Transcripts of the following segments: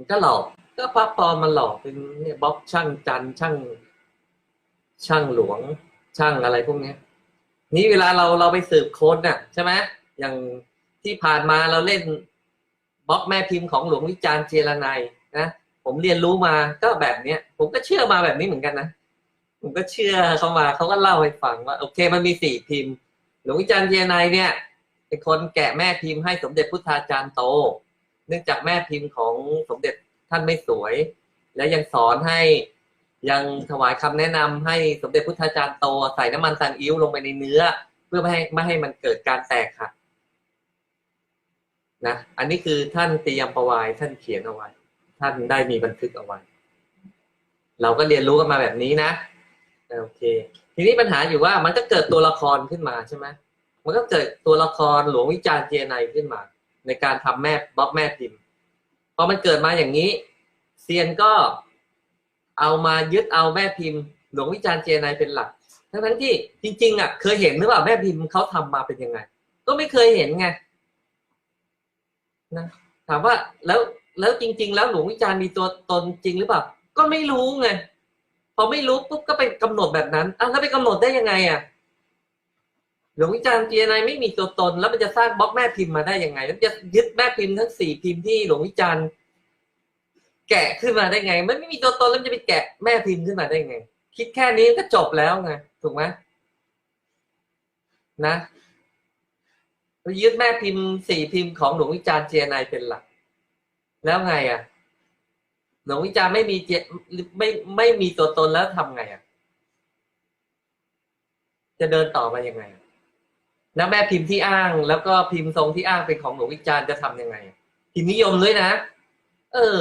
มันก็หลอก ก็พระปลอมมันหลอกเป็นเนี่ยบล็อกช่างจันช่าง ช่างหลวงช่างอะไรพวกนี้นี่เวลาเราเราไปสืบค้นน่ะใช่ไหมอย่างที่ผ่านมาเราเล่นบล็อกแม่พิมพ์ของหลวงวิจารณ์เจรไนยนะผมเรียนรู้มาก็แบบเนี้ย ผมก็เชื่อมาแบบนี้เหมือนกันนะผมก็เชื่อเขามาเขาก็เล่าให้ฟังว่าโอเค มันมีสี่พิมพ์ หลวงวิจารณ์เจรไนยเนี่ยเป็นคนแกะแม่พิมพ์ให้สมเด็จพุทธาจารย์โต เนื่องจากแม่พิมพ์ของสมเด็จท่านไม่สวย และยังสอนให้ยังถวายคำแนะนำให้สมเด็จพุทธาจารย์โตใส่น้ำมันซันอิ๊วลงไปในเนื้อ เพื่อไม่ให้ไม่ให้มันเกิดการแตกค่ะนะอันนี้คือท่านตียมประวายท่านเขียนเอาไว้ ท่านได้มีบันทึกเอาไว้ เราก็เรียนรู้กันมาแบบนี้นะโอเค ทีนี้ปัญหาอยู่ว่ามันก็เกิดตัวละครขึ้นมาใช่ไหมมันก็เกิดตัวละครหลวงวิจารณ์เจไนขึ้นมา ในการทำแม่บล็อกแม่พิมพ์พอมันเกิดมาอย่างนี้เซียนก็เอามายึดเอาแม่พิมพ์ หลวงวิจารณ์เจไนเป็นหลัก ทั้งทั้งที่จริง ๆอะเคยเห็นหรือเปล่าแม่พิมพ์เขาทำมาเป็นยังไง ก็ไม่เคยเห็นไงนะถามว่าแล้วแล้วจริง ๆ แล้วหลวงวิจารณ์มีตัวตนจริงหรือเปล่าก็ไม่รู้ไงพอไม่รู้ปุ๊บก็ไปกำหนดแบบนั้นอะแล้วไปกำหนดได้ยังไงอะ ลวงวิจารณ์เจไนไม่มีตัวตน แล้วมันจะสร้างบล็อกแม่พิมพ์มาได้ยังไงแล้วจะยึดแม่พิมพ์ทั้งสี่พิมพ์ที่หลวงวิจารณ์แกะขึ้นมาได้ไง มันไม่มีตัวตนแล้วจะไปแกะแม่พิมพ์ขึ้นมาได้ไง คิดแค่นี้ก็จบแล้วไงถูกไหมนะยึดแม่พิมพ์สี่พิมพ์ของหลวงวิจารณ์เจไนเป็นหลัก แล้วไงอะหลวงวิจารณ์ไม่มีเจไม่ไม่มีตัวตนแล้วทำไงอะจะเดินต่อมายังไง แล้วแม่พิมพ์ที่อ้าง แล้วก็พิมพ์ทรงที่อ้างเป็นของหลวงวิจารณ์จะทำยังไง พิมพ์นิยมด้วยนะ เออ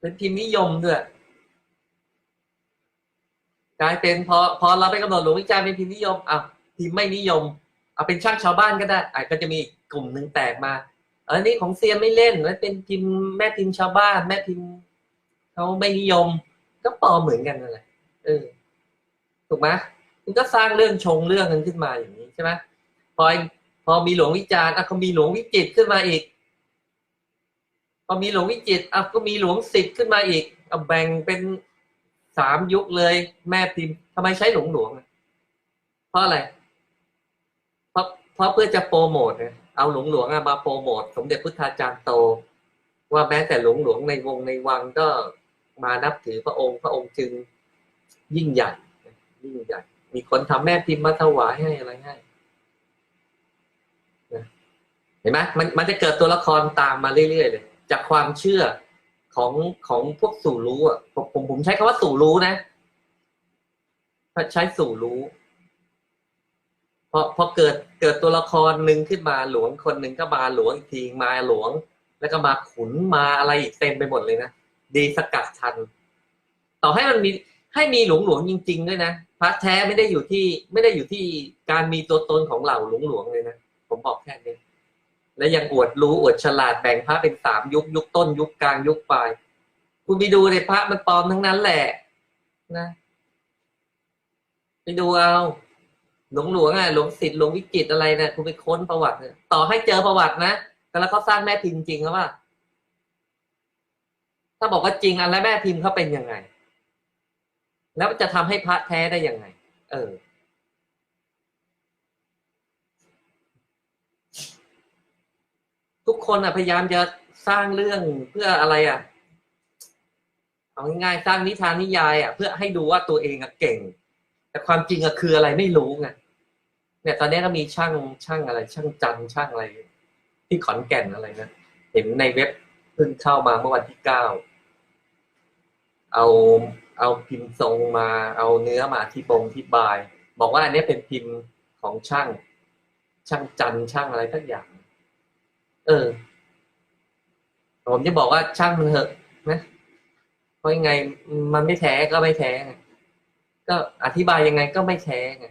เป็นพิมพ์นิยมด้วยกลายเป็นพอพอเราไปกำหนดหลวงวิจารณ์เป็นพิมพ์นิยมอะพิมพ์ไม่นิยมเอาเป็นช่างชาวบ้านก็ได้อะก็จะมีกลุ่มหนึ่งแตกมาอันนี้ของเซียนไม่เล่นมันเป็นพิมพ์แม่พิมพ์ชาวบ้าน แม่พิมพ์เขาไม่นิยม ก็ปอเหมือนกันนั่นแหละเออถูกไหม มันก็สร้างเรื่องชงเรื่องกันขึ้นมาอย่างนี้ใช่ไหมพอพอมีหลวงวิจารณ์อะเขามีหลวงวิจิตขึ้นมาอีก พอมีหลวงวิจิตอะก็มีหลวงสิทธิ์ขึ้นมาอีกเอาแบ่งเป็นสามยุคเลย แม่พิมพ์ทำไมใช้หลวงหลวงเพราะอะไรเพราะเพราะเพื่อจะโปรโมทเอาหลวงหลวงมาโปรโมทสมเด็จพุทธาจารย์โต ว่าแม้แต่หลวงหลวงในวงในวังก็มานับถือพระองค์พระองค์จึงยิ่งใหญ่ยิ่งใหญ่ มีคนทำแม่พิมพ์มาถวายให้อะไรให้เห็นไหมมันมันจะเกิดตัวละครตามมาเรื่อยๆเลย จากความเชื่อของของพวกสู่รู้อะผมผมใช้คำว่าสู่รู้นะถ้าใช้สู่รู้พอพอเกิดเกิดตัวละครหนึ่งขึ้นมาหลวงคนหนึ่งก็มาหลวงอีกทีมาหลวง แล้วก็มาขุนมาอะไรอีกเต็มไปหมดเลยนะดีสกัดทัน ต่อให้มันมีให้มีหลวงหลวงจริง ๆ ด้วยนะ พระแท้ไม่ได้อยู่ที่ไม่ได้อยู่ที่การมีตัวตนของเหล่าหลวงหลวงเลยนะผมบอกแค่นี้และยังอวดรู้อวดฉลาดแบ่งพระเป็นสามยุคยุคต้นยุคกลางยุคปลายคุณไปดูในพระมันปลอมทั้งนั้นแหละนะไปดูเอาหลวงหลวงอะหลวงศิษย์หลวงวิจิตอะไรเนะี่ยคุณไปค้นประวัติต่อให้เจอประวัตินะแต่แล้วเขาสร้างแม่พิมพ์จริงหรือเปล่าถ้าบอกว่าจริงอันแล้วแม่พิมพ์เขาเป็นยังไง แล้วจะทำให้พระแท้ได้ยังไง เออ ทุกคนอะพยายามจะสร้างเรื่องเพื่ออะไรอะ เอาง่ายๆสร้างนิทานนิยาย อะ เพื่อให้ดูว่าตัวเองอะเก่ง แต่ความจริงอะคืออะไรไม่รู้ไงเนี่ยตอนนี้ก็มีช่างช่างอะไร ช่างจันช่างอะไร ที่ขอนแก่นอะไรนะเห็นในเว็บเพิ่งเข้ามาเมื่อวันที่เก้าเอา เอาพิมพ์ทรงมา เอาเนื้อมาที่บงที่บาย บอกว่าอันนี้เป็นพิมพ์ของช่าง ช่างจันช่างอะไรทักอย่าง เออ ผมจะบอกว่าช่างมันเหอะนะเพราะยังไงมันไม่แท้ก็ไม่แท้ก็อธิบายยังไงก็ไม่แท้ไง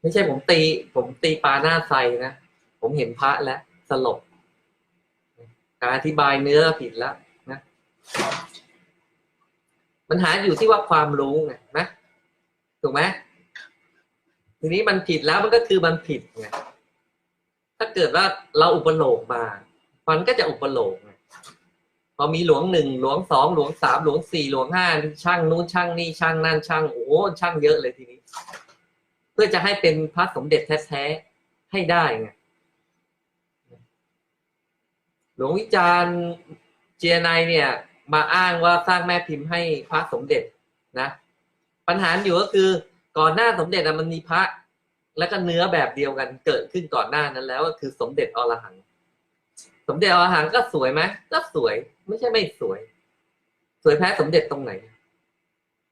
ไม่ใช่ผมตี ผมตีปลาหน้าใสนะผมเห็นพระแล้วสลบการอธิบายเนื้อผิดแล้วนะ ปัญหาอยู่ที่ว่าความรู้ไงนะถูกไหมทีนี้มันผิดแล้วมันก็คือมันผิดไงถ้าเกิดว่าเราอุปโลกมา มันก็จะอุปโลกไงพอมีหลวงหนึ่งหลวงสองหลวงสามหลวงสี่หลวงห้าช่างนู้นช่างนี่ช่างนั่นช่างโอ้ช่างเยอะเลยทีนี้ เพื่อจะให้เป็นพระสมเด็จแท้ๆให้ได้ไงหลวงวิจารณ์เจียไนเนี่ย มาอ้างว่าสร้างแม่พิมพ์ให้พระสมเด็จนะ ปัญหาอยู่ก็คือก่อนหน้าสมเด็จอะมันมีพระ แล้วก็เนื้อแบบเดียวกันเกิดขึ้นก่อนหน้านั้นแล้วก็คือสมเด็จอรหัง สมเด็จอรหังก็สวยไหมก็สวยไม่ใช่ไม่สวย สวยแพ้สมเด็จตรงไหน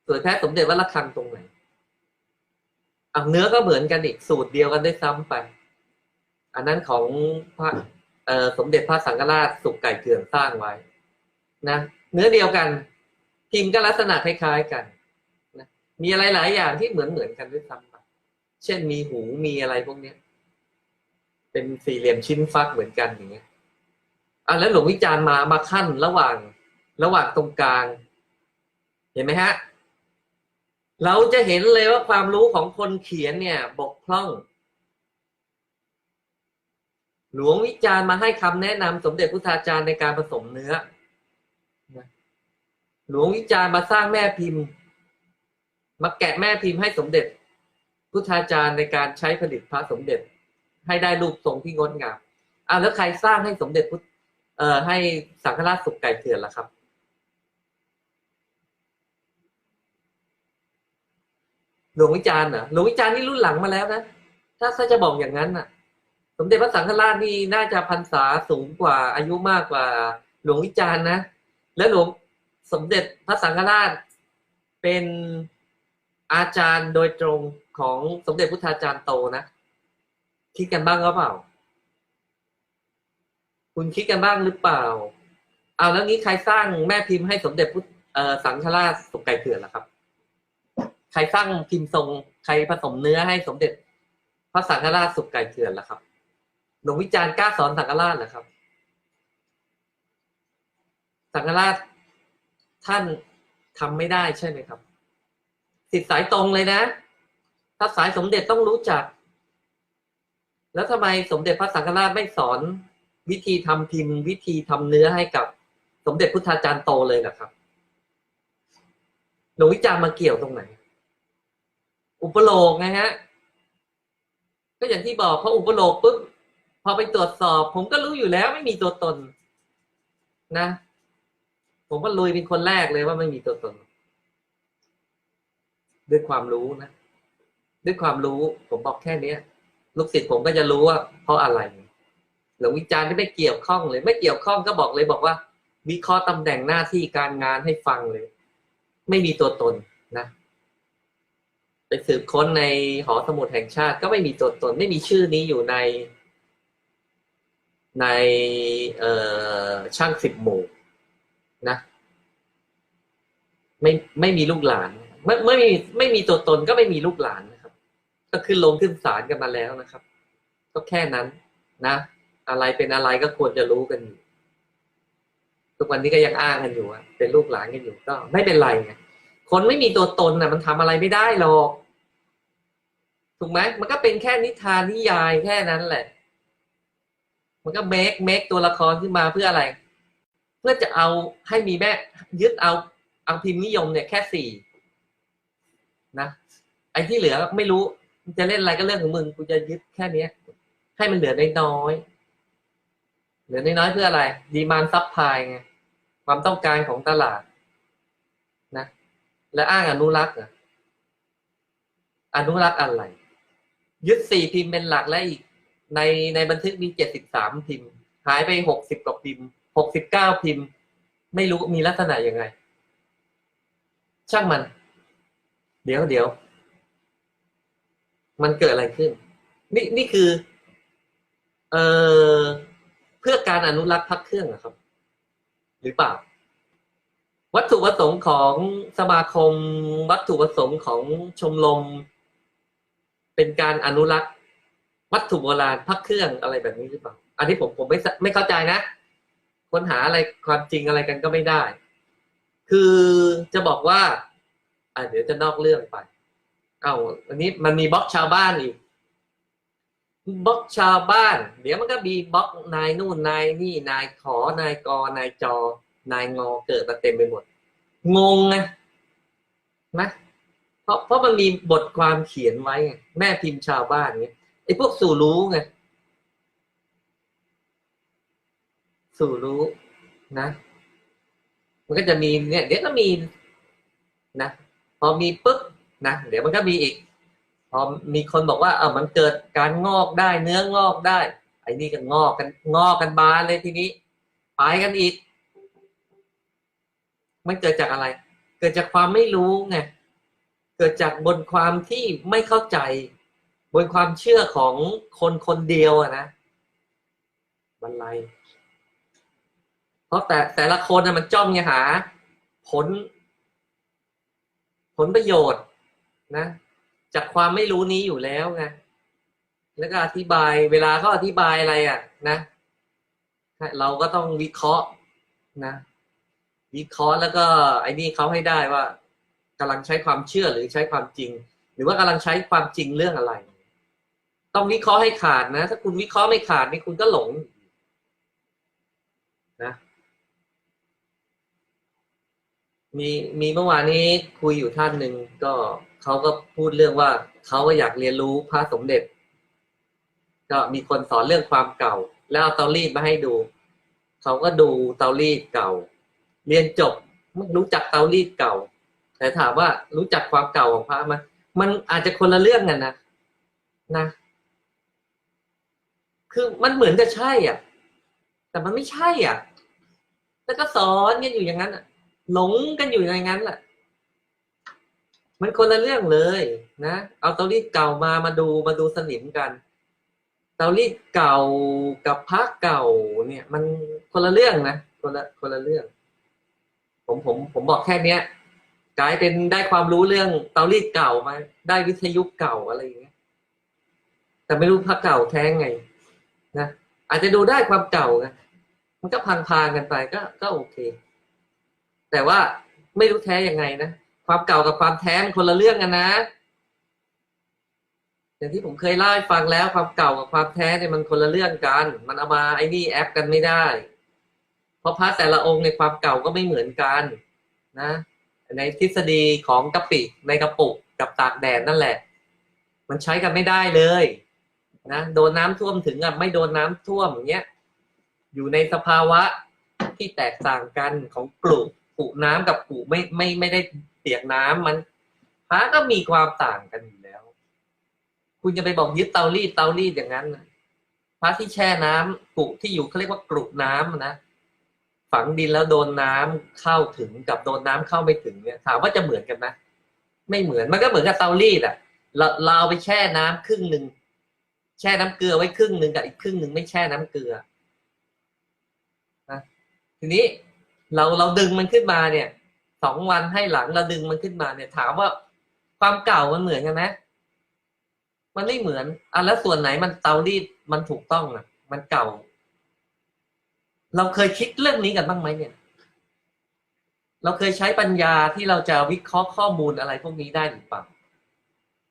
สวยแพ้สมเด็จวัดระฆังตรงไหนอะเนื้อก็เหมือนกันอีกสูตรเดียวกันได้ซ้ำไป อันนั้นของพระสมเด็จพระสังฆราชสุกไก่เกลื่อนสร้างไว้ นะ เนื้อเดียวกัน พิมพ์ก็ลักษณะคล้ายๆกันนะมีอะไรหลายอย่างที่เหมือนเหมือนๆกันด้วยซ้ำไปเช่นมีหูมีอะไรพวกเนี้ย เป็นสี่เหลี่ยมชิ้นฟักเหมือนกันอย่างเงี้ยอะแล้วหลวงวิจารณ์มามาขั้นระหว่างระหว่างตรงกลาง เห็นไหมฮะ เราจะเห็นเลยว่าความรู้ของคนเขียนเนี่ย บกพร่อง หลวงวิจารณ์มาให้คำแนะนำสมเด็จพุทธาจารย์ในการผสมเนื้อ หลวงวิจารมาสร้างแม่พิมพ์มาแกะแม่พิมพ์ให้สมเด็จ พุทธาจารย์ในการใช้ผลิตพระสมเด็จ ให้ได้รูปทรงที่งดงามอ่าแล้วใครสร้างให้สมเด็จพุทธเอ่อให้สังฆราชสุกไก่เถื่อนล่ะครับ หลวงวิจารณ์เหรอหลวงวิจารณ์นี่รุ่นหลังมาแล้วนะถ้าถ้าจะบอกอย่างนั้นน่ะ สมเด็จพระสังฆราชนี่น่าจะพรรษาสูงกว่าอายุมากกว่า หลวงวิจารณ์นะและหลวง สมเด็จพระสังฆราชเป็นอาจารย์โดยตรงของสมเด็จพุทธาจารย์โตนะคิดกันบ้างหรือเปล่า คุณคิดกันบ้างหรือเปล่า เอาแล้วนี้ใครสร้างแม่พิมพ์ให้สมเด็จพุทธสังฆราชสุกไก่เถื่อนล่ะครับ ใครสร้างพิมพ์ทรง ใครผสมเนื้อให้สมเด็จ พระสังฆราชสุกไก่เถื่อนล่ะครับหลวงวิจารณ์กล้าสอนสังฆราชเหรอครับ สังฆราช ท่านทำไม่ได้ใช่ไหมครับสิทธิสายตรงเลยนะถ้าสายสมเด็จต้องรู้จัก แล้วทำไมสมเด็จพระสังฆราชไม่สอน วิธีทำพิมพ์ วิธีทำเนื้อให้กับสมเด็จพุทธาจารย์โตเลยนะครับหลวงวิจารมาเกี่ยวตรงไหน อุปโลกไงฮะก็อย่างที่บอกพออุปโลกปุ๊บพอไปตรวจสอบ ผมก็รู้อยู่แล้วไม่มีตัวตนนะ ผมก็ลุยเป็นคนแรกเลยว่าไม่มีตัวตน ด้วยความรู้นะ ด้วยความรู้ ผมบอกแค่เนี้ย ลูกศิษย์ผมก็จะรู้ว่า เพราะอะไรหลวงวิจารณ์ที่ไม่เกี่ยวข้องเลย ไม่เกี่ยวข้องก็บอกเลยบอกว่า วิเคราะห์ตำแหน่งหน้าที่การงานให้ฟังเลย ไม่มีตัวตนนะไปสืบค้นในหอสมุดแห่งชาติ ก็ไม่มีตัวตน ไม่มีชื่อนี้อยู่ใน ในช่างสิบหมู่นะ ไม่ไม่มีลูกหลานไม่ไม่มีไม่มีตัวตนก็ไม่มีลูกหลานนะครับ ก็ขึ้นลงขึ้นศาลกันมาแล้วนะครับ ก็แค่นั้นนะ อะไรเป็นอะไรก็ควรจะรู้กันอยู่ทุกวันนี้ก็ยังอ้างกันอยู่เป็นลูกหลานกันอยู่ก็ไม่เป็นไรไงคนไม่มีตัวตนน่ะ มันทำอะไรไม่ได้หรอกถูกไหมมันก็เป็นแค่นิทานนิยายแค่นั้นแหละ มันก็เมคเมคตัวละครขึ้นมาเพื่ออะไร เพื่อจะเอาให้มีแม่ยึดเอา อาพิมพ์นิยมเนี่ยแค่สี่นะไอ้ที่เหลือไม่รู้จะเล่นอะไรก็เรื่องของมึงกูจะยึดแค่เนี้ย ให้มันเหลือน้อยๆเหลือน้อยๆเพื่ออะไร ดีมานซับพายไงความต้องการของตลาดนะ และอ้างอนุรักษ์อะอนุรักษ์อะไร ยึดสี่พิมพ์เป็นหลักและอีก ในในบันทึกมีเจ็ดสิบสามพิมพ์ หายไปหกสิบกว่าพิมพ์หกสิบเก้าพิมพ์ ไม่รู้มีลักษณะยังไง ช่างมัน เดี๋ยวเดี๋ยวมันเกิดอะไรขึ้น นี่นี่คือ เอ่อเพื่อการอนุรักษ์พักเครื่องเหรอครับ หรือเปล่า วัตถุประสงค์ของสมาคม วัตถุประสงค์ของชมรมเป็นการอนุรักษ์ วัตถุโบราณพักเครื่องอะไรแบบนี้หรือเปล่า อันนี้ผมผมไม่ไม่เข้าใจนะค้นหาอะไรความจริงอะไรกันก็ไม่ได้ คือจะบอกว่า อ่าเดี๋ยวจะนอกเรื่องไป เอาอันนี้มันมีบล็อกชาวบ้านอีกบล็อกชาวบ้าน เดี๋ยวมันก็มีบล็อกนายนู่นนายนี่นายขอนายกนายจอนายงอเกิดมาเต็มไปหมด งงไงนะเพราะเพราะมันมีบทความเขียนไว้ แม่พิมพ์ชาวบ้านเงี้ยไอ้พวกสู่รู้ไงสู่รู้นะ มันก็จะมีเนี่ยเดี๋ยวก็มีนะพอมีปุ๊บนะเดี๋ยวมันก็มีอีก พอมีคนบอกว่าเออมันเกิดการงอกได้เนื้องอกได้ ไอ้นี่ก็งอกกันงอกกันบานเลยทีนี้ไปกันอีก มันเกิดจากอะไร เกิดจากความไม่รู้ไงเกิดจากบนความที่ไม่เข้าใจ บนความเชื่อของคนคนเดียวอะนะบันไล เพราะแต่แต่ละคนนะมันจ้องจะหา ผล ผลประโยชน์นะ จากความไม่รู้นี้อยู่แล้วไงแล้วก็อธิบายเวลาเขาอธิบายอะไรอะ นะเราก็ต้องวิเคราะห์นะวิเคราะห์แล้วก็ ไอ้นี่เขาให้ได้ว่ากำลังใช้ความเชื่อหรือใช้ความจริง หรือว่ากำลังใช้ความจริงเรื่องอะไร ต้องวิเคราะห์ให้ขาดนะ ถ้าคุณวิเคราะห์ไม่ขาดนี่คุณก็หลง นะ มีมีเมื่อวานนี้คุยอยู่ท่านหนึ่งก็เขาก็พูดเรื่องว่าเขาก็อยากเรียนรู้พระสมเด็จ ก็มีคนสอนเรื่องความเก่า แล้วเอาเตารีดมาให้ดูเขาก็ดูเตารีดเก่า เรียนจบรู้จักเตารีดเก่า แต่ถามว่ารู้จักความเก่าของพระมันมันอาจจะคนละเรื่องกันนะนะ คือมันเหมือนจะใช่อะ แต่มันไม่ใช่อะ แล้วก็สอนกันอยู่อย่างนั้นอะ หลงกันอยู่อย่างนั้นแหละมันคนละเรื่องเลยนะเอาเตารีดเก่ามามาดูมาดูสนิมกัน เตารีดเก่ากับพระเก่าเนี่ย มันคนละเรื่องนะคนละคนละเรื่อง ผมผมผมบอกแค่เนี้ยกลายเป็นได้ความรู้เรื่องเตารีดเก่ามา ได้วิทยุเก่าอะไรอย่างเงี้ย แต่ไม่รู้พระเก่าแท้ไงนะอาจจะดูได้ความเก่านะมันก็พังพางกันไปก็ก็โอเค แต่ว่าไม่รู้แท้ยังไงนะความเก่ากับความแท้มันคนละเรื่องกันนะอย่างที่ผมเคยเล่าให้ฟังแล้วความเก่ากับความแท้เนี่ยมันคนละเรื่องกัน มันเอามาไอ้นี่แอปกันไม่ได้ เพราะพระแต่ละองค์ในความเก่าก็ไม่เหมือนกันนะ ในทฤษฎีของกะปิในกระปุกกับตากแดดนั่นแหละ มันใช้กันไม่ได้เลยนะโดนน้ำท่วมถึงอะไม่โดนน้ำท่วมอย่างเงี้ยอยู่ในสภาวะที่แตกต่างกันของกลุ่ม กุน้ำกับกุไม่ไม่ไม่ได้เปียกน้ำมันพระก็มีความต่างกันอยู่แล้ว คุณจะไปบอกยึดเตารีดเตารีดอย่างนั้นพระที่แช่น้ำกุที่อยู่เขาเรียกว่ากรุน้ำนะฝังดินแล้วโดนน้ำเข้าถึงกับโดนน้ำเข้าไม่ถึงเนี่ย ถามว่าจะเหมือนกันไหมไม่เหมือนมันก็เหมือนกับเตารีดอะ เราเราไปแช่น้ำครึ่งหนึ่งแช่น้ำเกลือไว้ครึ่งหนึ่งกับอีกครึ่งหนึ่งไม่แช่น้ำเกลือนะทีนี้ เราเราดึงมันขึ้นมาเนี่ยสองวันให้หลังเราดึงมันขึ้นมาเนี่ย ถามว่าความเก่ามันเหมือนกันไหมมันไม่เหมือนอะแล้วส่วนไหนมันเตารีดมันถูกต้องอะ มันเก่า เราเคยคิดเรื่องนี้กันบ้างไหมเนี่ย เราเคยใช้ปัญญาที่เราจะวิเคราะห์ข้อมูลอะไรพวกนี้ได้หรือเปล่า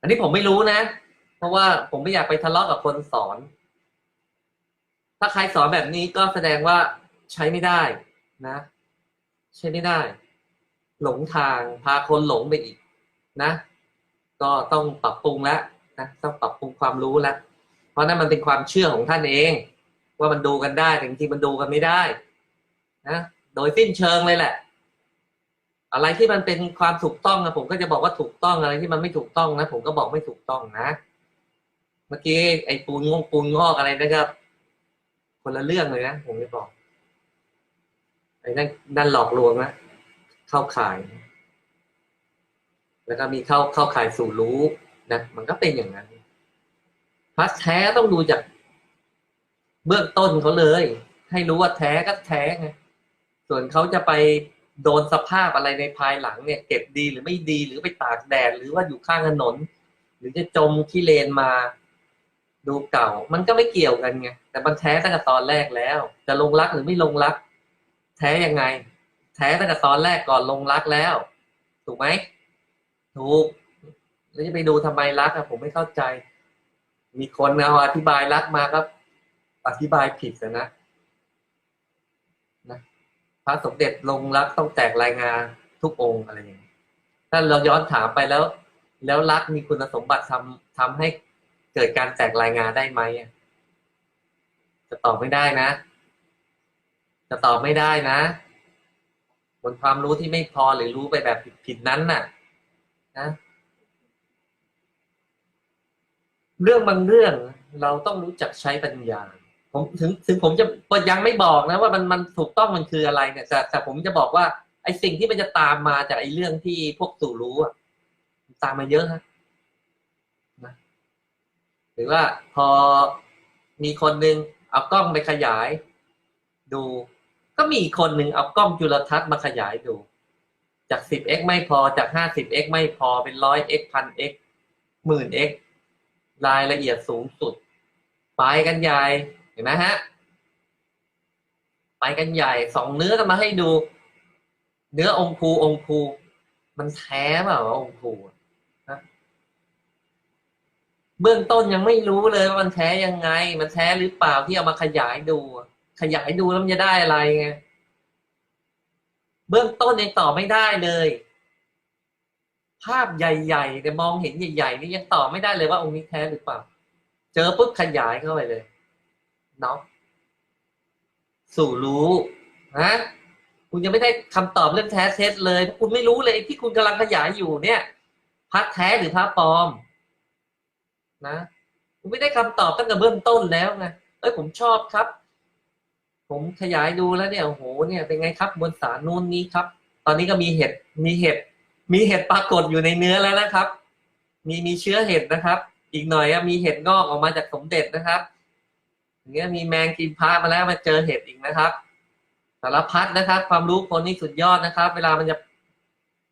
อันนี้ผมไม่รู้นะ เพราะว่าผมไม่อยากไปทะเลาะกับคนสอน ถ้าใครสอนแบบนี้ก็แสดงว่าใช้ไม่ได้นะ ใช้ไม่ได้ หลงทางพาคนหลงไปอีกนะ ก็ต้องปรับปรุงแล้วนะต้องปรับปรุงความรู้แล้วเพราะนั่นมันเป็นความเชื่อของท่านเอง ว่ามันดูกันได้แต่จริงๆมันดูกันไม่ได้ นะโดยสิ้นเชิงเลยแหละ อะไรที่มันเป็นความถูกต้องนะผมก็จะบอกว่าถูกต้องอะไรที่มันไม่ถูกต้องนะผมก็บอกไม่ถูกต้องนะเมื่อกี้ไอ้ปูนงงปูนงอกอะไรนะครับคนละเรื่องเลยนะผมจะบอก ไอ้นั่นนั่นหลอกลวงนะเข้าข่าย แล้วก็มีเข้าเข้าข่ายสู่รู้นะมันก็เป็นอย่างนั้นพระแท้ต้องดูจากเบื้องต้นเขาเลย ให้รู้ว่าแท้ก็แท้ไงส่วนเขาจะไปโดนสภาพอะไรในภายหลังเนี่ย เก็บดีหรือไม่ดีหรือไปตากแดดหรือว่าอยู่ข้างถนน หรือจะจมขี้เลนมาดูเก่า มันก็ไม่เกี่ยวกันไงแต่มันแท้ตั้งแต่ตอนแรกแล้ว จะลงรักหรือไม่ลงรัก แท้ยังไง แท้ตั้งแต่ตอนแรกก่อนลงรักแล้ว ถูกไหมถูกแล้วจะไปดูทำไมรักอะผมไม่เข้าใจ มีคนเอาอธิบายรักมาก็อธิบายผิดนะนะพระสมเด็จลงรักต้องแตกรายงานทุกองค์อะไรอย่างนี้ถ้าเราย้อนถามไปแล้ว แล้วรักมีคุณสมบัติทำทำให้เกิดการแตกรายงานได้ไหมจะตอบไม่ได้นะ จะตอบไม่ได้นะ บนความรู้ที่ไม่พอหรือรู้ไปแบบผิดๆนั้นน่ะ นะ เรื่องบางเรื่องเราต้องรู้จักใช้ปัญญา ผมถึงถึงผมจะยังไม่บอกนะ ว่ามันมันถูกต้องมันคืออะไรเนี่ยแต่แต่ผมจะบอกว่าไอ้สิ่งที่มันจะตามมาจากไอ้เรื่องที่พวกสู่รู้อะตามมาเยอะฮะนะหรือว่าพอมีคนหนึ่งเอากล้องไปขยาย ดู ก็มีคนหนึ่งเอากล้องจุลทรรศน์มาขยายดู จาก 10x ไม่พอจาก 50x ไม่พอเป็น 100x 1000x หมื่น x รายละเอียดสูงสุด ไปกันใหญ่เห็นไหมฮะ ไปกันใหญ่สองเนื้อกันมาให้ดู เนื้อองคูองคู มันแท้เปล่าองคูนะเบื้องต้นยังไม่รู้เลยว่ามันแท้ยังไง มันแท้หรือเปล่าที่เอามาขยายดู ขยายดูแล้วมันจะได้อะไรไงเบื้องต้นยังตอบไม่ได้เลย ภาพใหญ่ๆแต่มองเห็นใหญ่ๆนี่ยังตอบไม่ได้เลยว่าองค์นี้แท้หรือเปล่า เจอปุ๊บขยายเข้าไปเลยเนาะสู่รู้นะคุณยังไม่ได้คำตอบเรื่องแท้เท็จเลยคุณไม่รู้เลยที่คุณกำลังขยายอยู่เนี่ยพระแท้หรือพระปลอม นะ คุณไม่ได้คำตอบตั้งแต่เบื้องต้นแล้วไงเอ้ยผมชอบครับ ผมขยายดูแล้วเนี่ยโอ้โหเนี่ยเป็นไงครับมวลสารนู่นนี้ครับ ตอนนี้ก็มีเห็ดมีเห็ดมีเห็ดปรากฏอยู่ในเนื้อแล้วนะครับ มีมีเชื้อเห็ดนะครับ อีกหน่อยมีเห็ดงอกออกมาจากสมเด็จนะครับอย่างเงี้ยมีแมงกินพามาแล้วมาเจอเห็ดอีกนะครับสารพัดนะครับ ความรู้คนนี่สุดยอดนะครับ เวลามันจะ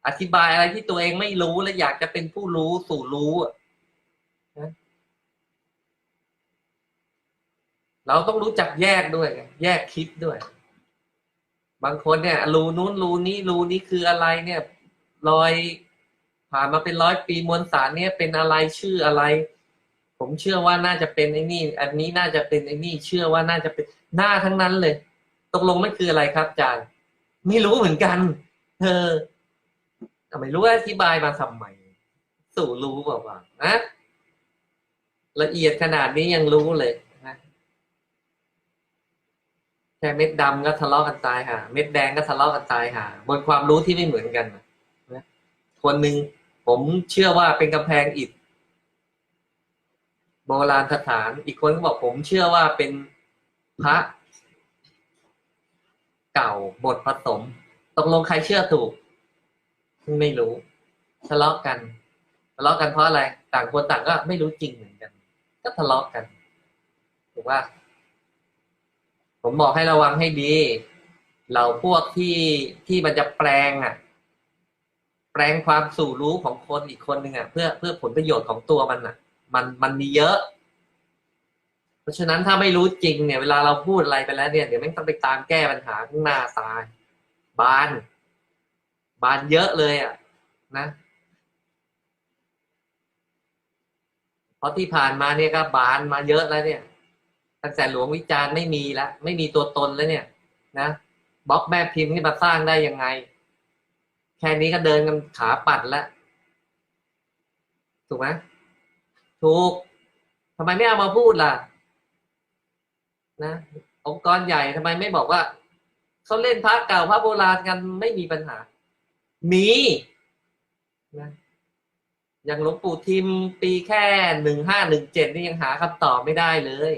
อธิบายอะไรที่ตัวเองไม่รู้และอยากจะเป็นผู้รู้สู่รู้นะ เราต้องรู้จักแยกด้วย แยกคิดด้วย บางคนเนี่ยรูนู้นรูนี้รูนี้คืออะไรเนี่ยรอยผ่านมาเป็นร้อยปีมวลสารเนี่ยเป็นอะไรชื่ออะไร ผมเชื่อว่าน่าจะเป็นไอ้นี่ อันนี้น่าจะเป็นไอ้นี่ เชื่อว่าน่าจะเป็นหน้าทั้งนั้นเลย ตกลงมันคืออะไรครับอาจารย์ ไม่รู้เหมือนกันเธอไม่รู้อธิบายมาทำไมสู่รู้เปล่าวะนะละเอียดขนาดนี้ยังรู้เลย แค่เม็ดดำก็ทะเลาะกันตายหาเม็ดแดงก็ทะเลาะกันตายหาบนความรู้ที่ไม่เหมือนกันนะคนหนึ่งผมเชื่อว่าเป็นกำแพงอิฐโบราณสถาน อีกคนก็บอกผมเชื่อว่าเป็นพระเก่าบทผสมตกลงใครเชื่อถูก ไม่รู้ทะเลาะกันทะเลาะกันเพราะอะไร ต่างคนต่างก็ไม่รู้จริงเหมือนกัน ก็ทะเลาะกันถูกว่า ผมบอกให้ระวังให้ดี เราพวกที่ที่มันจะแปลงอะ แปลงความสู่รู้ของคนอีกคนหนึ่งอะเพื่อเพื่อผลประโยชน์ของตัวมันอะ มันมันมีเยอะ เพราะฉะนั้นถ้าไม่รู้จริงเนี่ยเวลาเราพูดอะไรไปแล้วเนี่ยเดี๋ยวแม่งต้องไปตามแก้ปัญหาข้างหน้าตายบาน บานเยอะเลยอะ นะเพราะที่ผ่านมาเนี่ยก็บานมาเยอะแล้วเนี่ย ตั้งแต่หลวงวิจารณ์ไม่มีแล้วไม่มีตัวตนแล้วเนี่ย นะบล็อกแม่พิมพ์ที่มาสร้างได้ยังไง แค่นี้ก็เดินกันขาปัดแล้วถูกไหมถูกทำไมไม่เอามาพูดล่ะ นะองค์กรใหญ่ทำไมไม่บอกว่าเขาเล่นพระเก่าพระโบราณกันไม่มีปัญหา มีนะอย่างหลวงปู่ทิมปีแค่หนึ่งห้าหนึ่งเจ็ดนี่ยังหาคำตอบไม่ได้เลย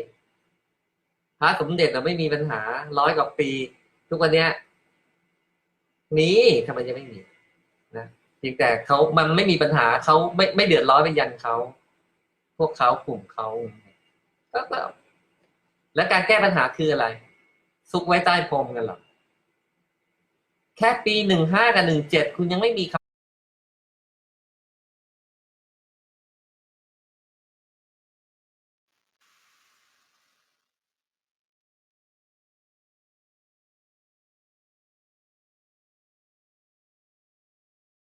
พระสมเด็จเราไม่มีปัญหาร้อยกว่าปี ทุกวันเนี้ยมีทำไมจะไม่มีนะเพียงแต่เขามันไม่มีปัญหาเขาไม่ไม่เดือดร้อนไปยันเขาพวกเขากลุ่มเขาก็แล้วการแก้ปัญหาคืออะไร ซุกไว้ใต้พรมกันหรอแค่ปีหนึ่งห้ากับหนึ่งเจ็ดคุณยังไม่มีค